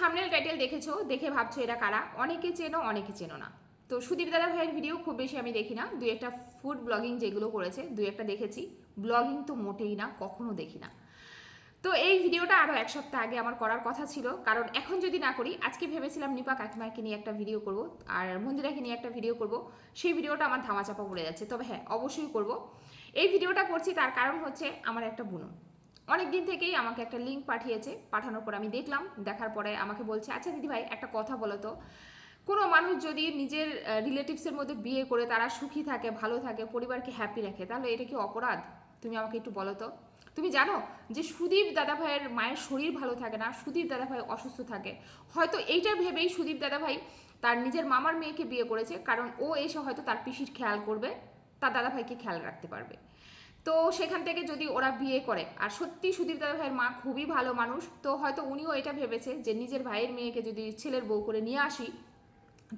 Thumbnail title দেখেছ, দেখে ভাবছ এরা কারা? অনেকে চেনো অনেকে চেনো না। তো সুদীপ দাদা ভাইয়ের ভিডিও খুব বেশি আমি দেখি না। দুই একটা ফুড ব্লগিং যেগুলো করেছে, দুই একটা দেখেছি। ব্লগিং তো মোটেই না, কখনো দেখি না। তো এই ভিডিওটা আরও এক সপ্তাহ আগে আমার করার কথা ছিল। কারণ এখন যদি না করি, আজকে ভেবেছিলাম নিপা কাকিমাকে নিয়ে একটা ভিডিও করব, আর মন্দিরাকে নিয়ে একটা ভিডিও করব। সেই ভিডিওটা আমার ধামাচাপা পড়ে যাচ্ছে। তবে হ্যাঁ অবশ্যই করব। এই ভিডিওটা করছি তার কারণ হচ্ছে আমার একটা বুনো অনেক দিন থেকেই আমাকে একটা লিঙ্ক পাঠিয়েছে, পাঠানোর পর আমি দেখলাম, দেখার পরে আমাকে বলছে আচ্ছা দিদি ভাই, একটা কথা বলো তো। কোনো মানুষ যদি নিজের রিলেটিভসের মধ্যে বিয়ে করে তারা সুখী থাকে, ভালো থাকে, পরিবারকে হ্যাপি রাখে, তাহলে এটা কি অপরাধ? তুমি আমাকে একটু বলো তো। তুমি জানো যে সুদীপ দাদাভাইয়ের মায়ের শরীর ভালো থাকে না, সুদীপ দাদাভাই অসুস্থ থাকে। হয়তো এইটা ভেবেই সুদীপ দাদাভাই তার নিজের মামার মেয়েকে বিয়ে করেছে, কারণ ও এসে হয়তো তার পিসির খেয়াল করবে, তার দাদাভাইকে খেয়াল রাখতে পারবে। তো সেখান থেকে যদি ওরা বিয়ে করে, আর সত্যি সুদীপ দাদা ভাইয়ের মা খুবই ভালো মানুষ, তো হয়তো উনিও এটা ভেবেছে যে নিজের ভাইয়ের মেয়েকে যদি ছেলের বউ করে নিয়ে আসি,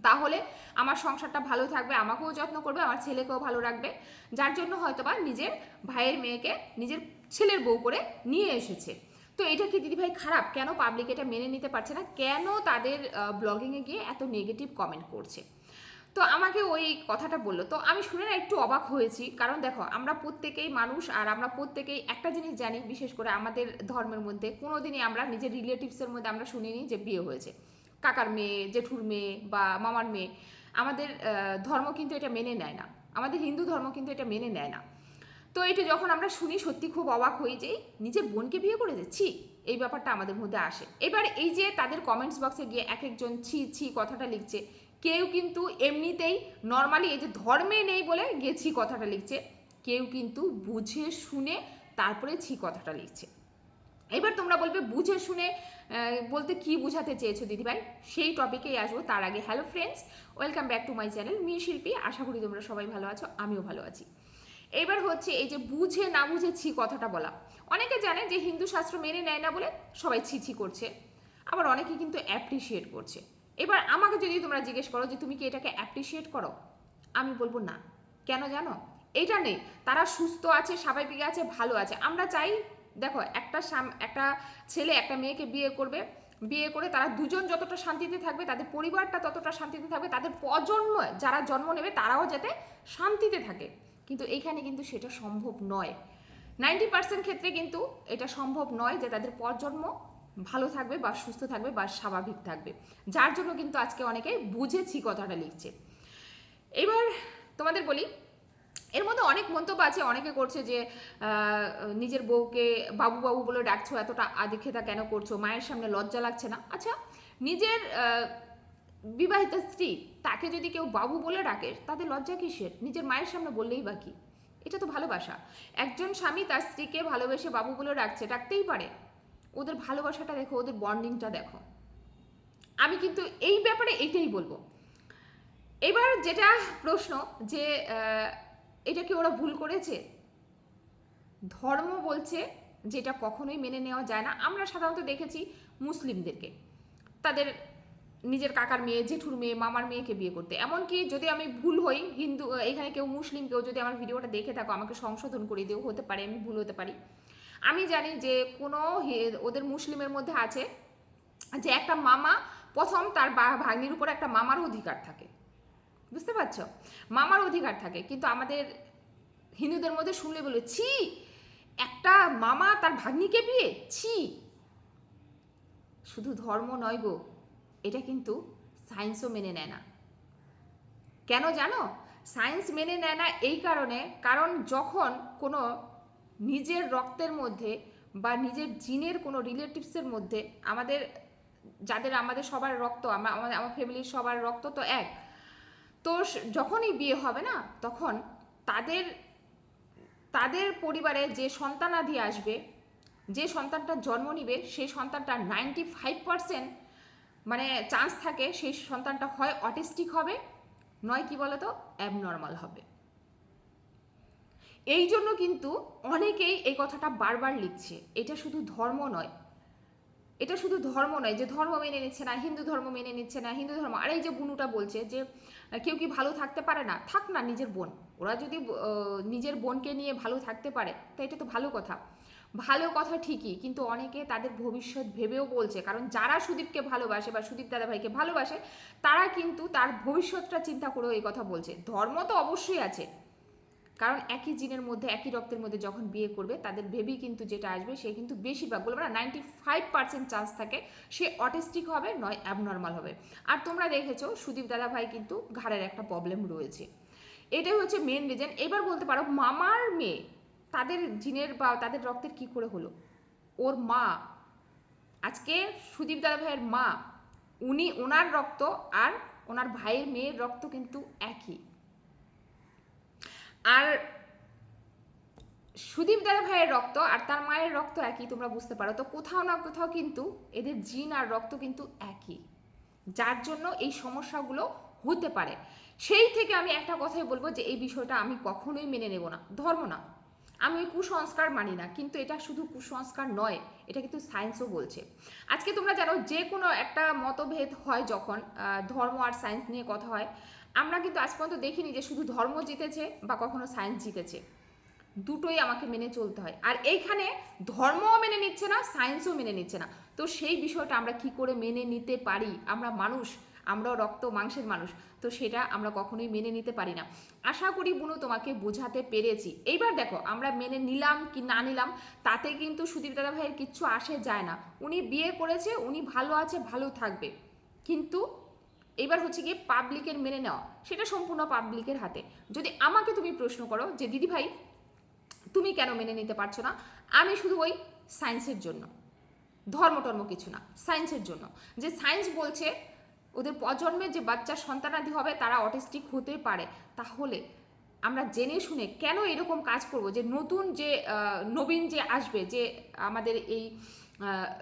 তাহলে আমার সংসারটা ভালো থাকবে, আমাকেও যত্ন করবে, আমার ছেলেকেও ভালো রাখবে। যার জন্য হয়তো বা নিজের ভাইয়ের মেয়েকে নিজের ছেলের বউ করে নিয়ে এসেছে। তো এটা কি দিদিভাই খারাপ? কেন পাবলিক এটা মেনে নিতে পারছে না? কেন তাদের ব্লগিংয়ে গিয়ে এত নেগেটিভ কমেন্ট করছে? তো আমাকে ওই কথাটা বলল। তো আমি শুনে না একটু অবাক হয়েছি। কারণ দেখো, আমরা প্রত্যেকেই মানুষ আর আমরা প্রত্যেকেই একটা জিনিস জানি, বিশেষ করে আমাদের ধর্মের মধ্যে। কোনোদিনই আমরা নিজের রিলেটিভসের মধ্যে আমরা শুনিনি যে বিয়ে হয়েছে। কাকার মেয়ে, জেঠুর মেয়ে বা মামার মেয়ে। আমাদের ধর্ম কিন্তু এটা মেনে নেয় না। আমাদের হিন্দু ধর্ম কিন্তু এটা মেনে নেয় না। তো এটা যখন আমরা শুনি, সত্যি খুব অবাক হই যে, নিজের বোনকে বিয়ে করে যাচ্ছি এই ব্যাপারটা আমাদের মধ্যে আসে। এবার এই যে তাদের কমেন্টস বক্সে গিয়ে এক একজন ছি ছি কথাটা লিখছে কেউ কিন্তু এমনিতেই নর্মালি এই যে ধর্মে নেই বলে গিয়ে ছি কথাটা লিখছে, কেউ কিন্তু বুঝে শুনে তারপরে ছি কথাটা লিখছে। এবার তোমরা বলবে, বুঝে শুনে বলতে কি বুঝাতে চেয়েছো দিদিভাই? সেই টপিকেই আসব, তার আগে hello friends welcome back to my channel me Shilpi, আশা করি তোমরা সবাই ভালো আছো, আমিও ভালো আছি। এবার হচ্ছে এই যে বুঝে না বুঝে ছি কথাটা বলা। অনেকে জানে যে হিন্দু শাস্ত্র মেনে নেয় না বলে সবাই ছি ছি করছে, আবার অনেকে কিন্তু অ্যাপ্রিসিয়েট করছে। এবার আমাকে যদি তোমরা জিজ্ঞেস করো যে তুমি কি এটাকে অ্যাপ্রিসিয়েট করো? আমি বলব না। কেন জানো? এটা নেই। তারা সুস্থ আছে, স্বাভাবিক আছে, ভালো আছে। আমরা চাই, দেখো, একটা একটা ছেলে, একটা মেয়েকে বিয়ে করবে। বিয়ে করে তারা দুজন যতটা শান্তিতে থাকবে, তাদের পরিবারটা ততটা শান্তিতে থাকবে, তাদের প্রজন্ম, যারা জন্ম নেবে, তারাও যাতে শান্তিতে থাকে। কিন্তু এইখানে কিন্তু সেটা সম্ভব নয়। নাইনটি পার্সেন্ট ক্ষেত্রে কিন্তু এটা সম্ভব নয় যে তাদের প্রজন্ম ভালো থাকবে বা সুস্থ থাকবে বা স্বাভাবিক থাকবে। যার জন্য কিন্তু আজকে অনেকে বুঝেছি কথাটা লিখছে। এবার তোমাদের বলি, এর মধ্যে অনেক মন্তব্য আছে, অনেকে করছে যে নিজের বউকে বাবু বাবু বলে ডাকছো, এতটা আদিক্ষেতা কেন করছ? মায়ের সামনে লজ্জা লাগছে না? আচ্ছা নিজের বিবাহিত স্ত্রী তাকে যদি কেউ বাবু বলে ডাকে, তাদের লজ্জা কিসের? নিজের মায়ের সামনে বললেই বাকি এটা তো ভালোবাসা। একজন স্বামী তার স্ত্রীকে ভালোবেসে বাবু বলে ডাকছে, ডাকতেই পারে। ওদের ভালোবাসাটা দেখো, ওদের বন্ডিংটা দেখো। আমি কিন্তু এই ব্যাপারে এইটাই বলব। এবার যেটা প্রশ্ন যে এটা কি ওরা ভুল করেছে? ধর্ম বলছে যেটা কখনোই মেনে নেওয়া যায় না। আমরা সাধারণত দেখেছি মুসলিমদেরকে। তাদের নিজের কাকার মেয়ে, জেঠুর মেয়ে, মামার মেয়েকে বিয়ে করতে। এমনকি যদি আমি ভুল হই, হিন্দু, এখানে কেউ মুসলিম, কেউ যদি আমার ভিডিওটা দেখে থাকো, আমাকে সংশোধন করে দিও, হতে পারে, আমি ভুল হতে পারি। আমি জানি যে কোনো ওদের মুসলিমের মধ্যে আছে যে একটা মামা, প্রথম তার ভাগ্নির উপর একটা মামার অধিকার থাকে। বুঝতে পারছ? মামার অধিকার থাকে। কিন্তু আমাদের হিন্দুদের মধ্যে শুনলে বলে, ছি, একটা মামা তার ভাগ্নিকে বিয়ে? ছি। শুধু ধর্ম নয় গো, এটা কিন্তু সায়েন্সও মেনে নেয় না। কেন জানো? সায়েন্স মেনে নেয় না এই কারণে, কারণ যখন কোনো নিজের রক্তের মধ্যে বা নিজের জিনের কোনো রিলেটিভসের মধ্যে আমাদের, যাদের আমাদের সবার রক্ত, আমা- আমাদের, আমার ফ্যামিলির সবার রক্ত তো এক। তো যখনই বিয়ে হবে না, তখন তাদের তাদের পরিবারে যে সন্তানাদি আসবে, যে সন্তানটা জন্ম নিবে, সেই সন্তানটা নাইনটি ফাইভ পার্সেন্ট মানে চান্স থাকে সেই সন্তানটা হয় অটিস্টিক হবে, নয় কি বলতো? অ্যাবনর্মাল হবে। এই জন্য কিন্তু অনেকেই এই কথাটা বারবার লিখছে, এটা শুধু ধর্ম নয়। এটা শুধু ধর্ম নয় যে ধর্ম মেনে নিচ্ছে না, হিন্দু ধর্ম মেনে নিচ্ছে না, হিন্দু ধর্ম, আর এই যে বুনুটা বলছে যে, কেউ কি ভালো থাকতে পারে না? থাক না, নিজের বোন। ওরা যদি নিজের বোনকে নিয়ে ভালো থাকতে পারে, তা এটা তো ভালো কথা। ভালো কথা ঠিকই, কিন্তু অনেকে তাদের ভবিষ্যৎ ভেবেও বলছে, কারণ যারা সুদীপকে ভালোবাসে বা সুদীপ দাদা ভাইকে ভালোবাসে, তারা কিন্তু তার ভবিষ্যৎটা চিন্তা করেও এই কথা বলছে। ধর্ম তো অবশ্যই আছে কারণ একই জিনের মধ্যে, একই রক্তের মধ্যে যখন বিয়ে করবে, তাদের ভেবেই কিন্তু যেটা আসবে, সে কিন্তু বেশিরভাগ বলব না নাইনটি ফাইভ পার্সেন্ট চান্স থাকে সে অটিস্টিক হবে, নয় অ্যাবনর্মাল হবে। আর তোমরা দেখেছ, সুদীপ দাদা ভাই কিন্তু ঘাড়ের একটা প্রবলেম রয়েছে। এটাই হচ্ছে মেন রিজন এবার বলতে পারো, মামার মেয়ে, তাদের জিনের বা তাদের রক্তের কি করে হলো? ওর মা, আজকে সুদীপ দাদা ভাইয়ের মা, উনি ওনার রক্ত আর ওনার ভাইয়ের মেয়ের রক্ত কিন্তু একই। আর সুদীপ দাদা ভাইয়ের রক্ত আর তার মায়ের রক্ত একই, তোমরা বুঝতে পারো। তো কোথাও না কোথাও কিন্তু এদের জিন আর রক্ত কিন্তু একই, যার জন্য এই সমস্যাগুলো হতে পারে। সেই থেকে আমি একটা কথাই বলব যে, এই বিষয়টা আমি কখনোই মেনে নেব না, ধর্ম না। আমি ওই কুসংস্কার মানি না, কিন্তু এটা শুধু কুসংস্কার নয়, এটা কিন্তু সায়েন্সও বলছে। আজকে তোমরা জানো, যে কোনো একটা মতভেদ হয় যখন ধর্ম আর সায়েন্স নিয়ে কথা হয়। আমরা কিন্তু আজ পর্যন্ত দেখিনি যে শুধু ধর্ম জিতেছে বা কখনো সায়েন্স জিতেছে। দুটোই আমাকে মেনে চলতে হয়। আর এইখানে ধর্মও মেনে নিচ্ছে না সায়েন্সও মেনে নিচ্ছে না। তো সেই বিষয়টা আমরা কি করে মেনে নিতে পারি? আমরা মানুষ, আমরাও রক্ত মাংসের মানুষ, তো সেটা আমরা কখনোই মেনে নিতে পারি না। আশা করি বুনু, তোমাকে বোঝাতে পেরেছি। এইবার দেখো, আমরা মেনে নিলাম কি না নিলাম, তাতে কিন্তু সুদীপ দাদা ভাইয়ের কিচ্ছু আসে যায় না। উনি বিয়ে করেছে, উনি ভালো আছে, ভালো থাকবে। কিন্তু এবার হচ্ছে গিয়ে পাবলিকের মেনে নেওয়া, সেটা সম্পূর্ণ পাবলিকের হাতে। যদি আমাকে তুমি প্রশ্ন করো যে, দিদি ভাই, তুমি কেন মেনে নিতে পারছ না? আমি শুধু ওই সায়েন্সের জন্য। ধর্ম টর্ম কিছু না সায়েন্সের জন্য। যে সায়েন্স বলছে, ওদের প্রজন্মের যে বাচ্চা সন্তানাদি হবে, তারা অটিস্টিক হতে পারে। তাহলে আমরা জেনে শুনে কেন এরকম কাজ করব? যে নতুন যে নবীন যে আসবে, যে আমাদের এই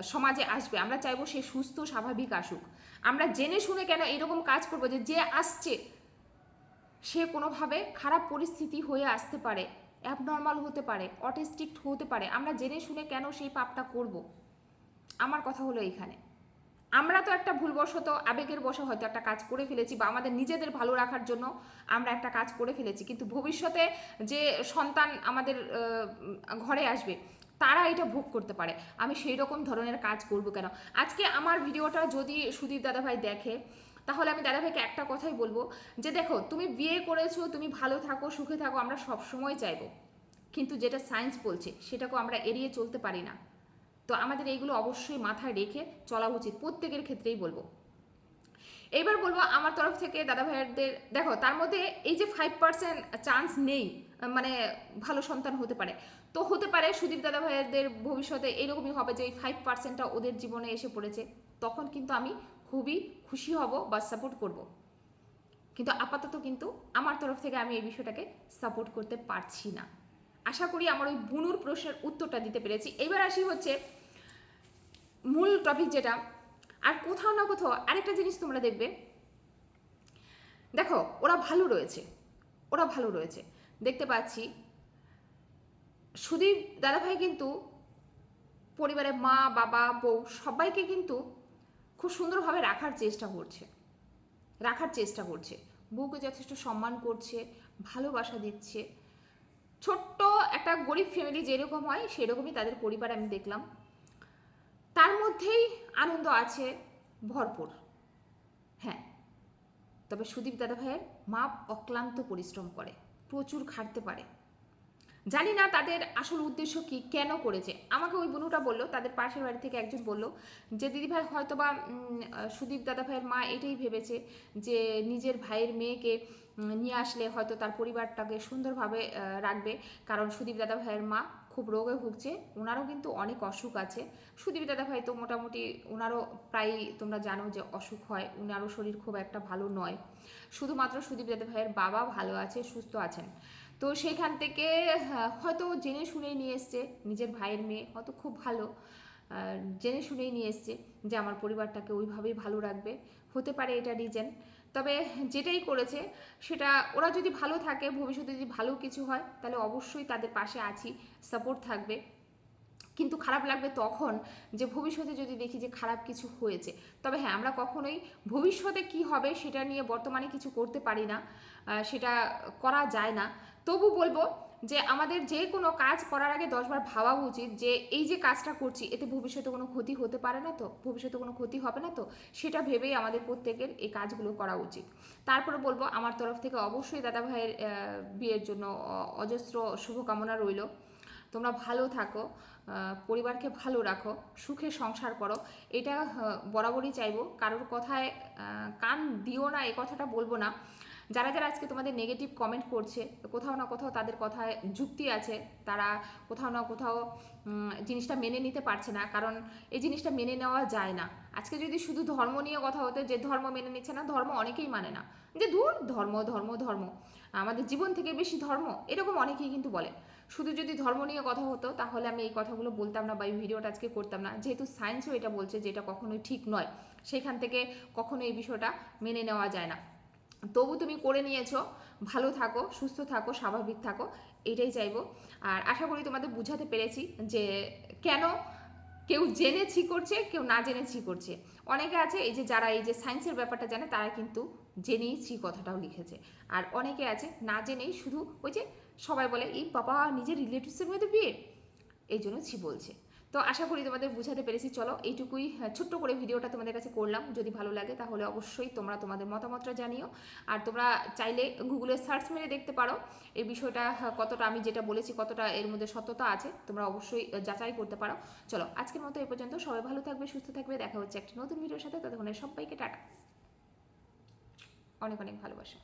সমাজে আসবে, আমরা চাইব সে সুস্থ, স্বাভাবিক আসুক। আমরা জেনে শুনে কেন এরকম কাজ করব যে যে আসছে, সে কোনোভাবে খারাপ পরিস্থিতি হয়ে আসতে পারে অ্যাবনর্মাল হতে পারে অটিস্টিক হতে পারে। আমরা জেনে শুনে কেন সেই পাপটা করব? আমার কথা হলো এইখানে। আমরা তো একটা ভুলবশত আবেগের বশে হয়তো একটা কাজ করে ফেলেছি বা আমাদের নিজেদের ভালো রাখার জন্য আমরা একটা কাজ করে ফেলেছি। কিন্তু ভবিষ্যতে যে সন্তান আমাদের ঘরে আসবে তারা এটা ভোগ করতে পারে। আমি সেই রকম ধরনের কাজ করব কেন? আজকে আমার ভিডিওটা যদি সুদীপ দাদাভাই দেখে, তাহলে আমি দাদাভাইকে একটা কথাই বলব যে দেখো, তুমি বিয়ে করেছ, তুমি ভালো থাকো, সুখে থাকো, আমরা সব সময় চাইব। কিন্তু যেটা সায়েন্স বলছে, সেটাকেও আমরা এড়িয়ে চলতে পারি না। তো আমাদের এইগুলো অবশ্যই মাথায় রেখে চলা উচিত, প্রত্যেকের ক্ষেত্রেই বলব। এইবার বলব, আমার তরফ থেকে দাদাভাইয়ারদের দেখো, তার মধ্যে এই যে ফাইভ পার্সেন্ট চান্স নেই মানে ভালো সন্তান হতে পারে। তো হতে পারে সুদীপ দাদা ভাইয়ারদের ভবিষ্যতে এরকমই হবে যে এই ফাইভ পার্সেন্টটা ওদের জীবনে এসে পড়েছে। তখন কিন্তু আমি খুবই খুশি হব বা সাপোর্ট করব। কিন্তু আপাতত কিন্তু আমার তরফ থেকে আমি এই বিষয়টাকে সাপোর্ট করতে পারছি না। আশা করি আমার ওই বুনুর প্রশ্নের উত্তরটা দিতে পেরেছি। এবার আসি হচ্ছে মূল টপিক যেটা। আর কোথাও না কোথাও আরেকটা জিনিস তোমরা দেখবে। দেখো, ওরা ভালো রয়েছে। ওরা ভালো রয়েছে। দেখতে পাচ্ছি। সুদীপ দাদাভাই কিন্তু পরিবারের মা, বাবা, বউ সবাইকে কিন্তু খুব সুন্দরভাবে রাখার চেষ্টা করছে। রাখার চেষ্টা করছে। বউকে যথেষ্ট সম্মান করছে, ভালোবাসা দিচ্ছে। ছোট্ট একটা গরিব ফ্যামিলি যেরকম হয়, সেরকমই তাদের পরিবার আমি দেখলাম। তার মধ্যেই আনন্দ আছে ভরপুর। হ্যাঁ তবে সুদীপ দাদাভাইয়ের মা অক্লান্ত পরিশ্রম করে। প্রচুর খাটতে পারে। জানি না তাদের আসল উদ্দেশ্য কি, কেন করেছে। আমাকে ওই বনুটা বলল, তাদের পাশের বাড়ি থেকে একজন বলল যে, দিদিভাই হয়তো বা সুদীপ দাদা ভাইয়ের মা এটাই ভেবেছে যে, নিজের ভাইয়ের মেয়েকে নিয়ে আসলে হয়তো তার পরিবারটাকে সুন্দরভাবে রাখবে। কারণ সুদীপ দাদা ভাইয়ের মা খুব রোগে ভুগছে, ওনারও কিন্তু অনেক অসুখ আছে। সুদীপ দাদা ভাই, তো মোটামুটি ওনারও প্রায় তোমরা জানো যে অসুখ হয়, ওনারও শরীর খুব একটা ভালো নয়। শুধুমাত্র সুদীপ দাদা ভাইয়ের বাবা ভালো আছে, সুস্থ আছেন। তো সেখান থেকে হয়তো জেনে শুনেই নিয়ে এসছে, নিজের ভাইয়ের মেয়ে, হয়তো খুব ভালো। জেনে শুনেই নিয়ে এসছে যে আমার পরিবারটাকে ওইভাবেই ভালো রাখবে। হতে পারে এটা রিজেন। তবে যেটাই করেছে, সেটা ওরা যদি ভালো থাকে, ভবিষ্যতে যদি ভালো কিছু হয়, তাহলে অবশ্যই তাদের পাশে আছি সাপোর্ট থাকবে। কিন্তু খারাপ লাগবে তখন যে ভবিষ্যতে যদি দেখি যে খারাপ কিছু হয়েছে। তবে হ্যাঁ আমরা কখনোই ভবিষ্যতে কি হবে সেটা নিয়ে বর্তমানে কিছু করতে পারি না সেটা করা যায় না। তবু বলব যে আমাদের যে কোনো কাজ করার আগে দশবার ভাবা উচিত যে এই যে কাজটা করছি, এতে ভবিষ্যতে কোনো ক্ষতি হতে পারে না তো? ভবিষ্যতে কোনো ক্ষতি হবে না তো? সেটা ভেবেই আমাদের প্রত্যেকের এই কাজগুলো করা উচিত। তারপরে বলব, আমার তরফ থেকে অবশ্যই দাদা ভাইয়ের বিয়ের জন্য অজস্র শুভকামনা রইল। তোমরা ভালো থাকো পরিবারকে ভালো রাখো, সুখে সংসার করো। এটা বরাবরই চাইব। কারোর কথায় কান দিও না, এ কথাটা বলব না। যারা যারা আজকে তোমাদের নেগেটিভ কমেন্ট করছে, কোথাও না কোথাও তাদের কথায় যুক্তি আছে, তারা কোথাও না কোথাও জিনিসটা মেনে নিতে পারছে না, কারণ এই জিনিসটা মেনে নেওয়া যায় না। আজকে যদি শুধু ধর্ম নিয়ে কথা হতো, যে ধর্ম মেনে নিচ্ছে না, ধর্ম অনেকেই মানে না। যে দূর ধর্ম ধর্ম ধর্ম। আমাদের জীবন থেকে বেশি ধর্ম, এরকম অনেকেই কিন্তু বলে। শুধু যদি ধর্ম নিয়ে কথা হতো, তাহলে আমি এই কথাগুলো বলতাম না বা এই ভিডিওটা আজকে করতাম না। যেহেতু সায়েন্সও এটা বলছে যে এটা কখনোই ঠিক নয়, সেখান থেকে কখনো এই বিষয়টা মেনে নেওয়া যায় না। তবু তুমি করে নিয়েছো। ভালো থাকো, সুস্থ থাকো, স্বাভাবিক থাকো, এটাই চাইব। আর আশা করি তোমাদের বুঝাতে পেরেছি যে কেন কেউ জেনে ছি করছে, কেউ না জেনে ছি করছে। অনেকে আছে, এই যে যারা এই যে সায়েন্সের ব্যাপারটা জানে, তারা কিন্তু জেনেই ছি কথাটাও লিখেছে। আর অনেকে আছে, না জেনেই শুধু ওই যে সবাই বলে, এই বাবা নিজের রিলেটিভসের মধ্যে বিয়ে? এই জন্য ছি বলছে। তো আশা করি তোমাদের বুঝাতে পেরেছি। চলো এইটুকুই আহ, ছোট্ট করে ভিডিওটা তোমাদের কাছে করলাম। যদি ভালো লাগে তাহলে অবশ্যই তোমরা তোমাদের মতামতটা জানিও। আর তোমরা চাইলে গুগলে সার্চ মেরে দেখতে পারো। এই বিষয়টা কতটা আমি যেটা বলেছি কতটা এর মধ্যে সত্যতা আছে তোমরা অবশ্যই যাচাই করতে পারো। চলো আজকের মতো এ পর্যন্ত। সবাই ভালো থাকবে সুস্থ থাকবে। দেখা হচ্ছে একটি নতুন ভিডিওর সাথে। ততক্ষণে সবাইকে টাটা। অনেক অনেক ভালোবাসা।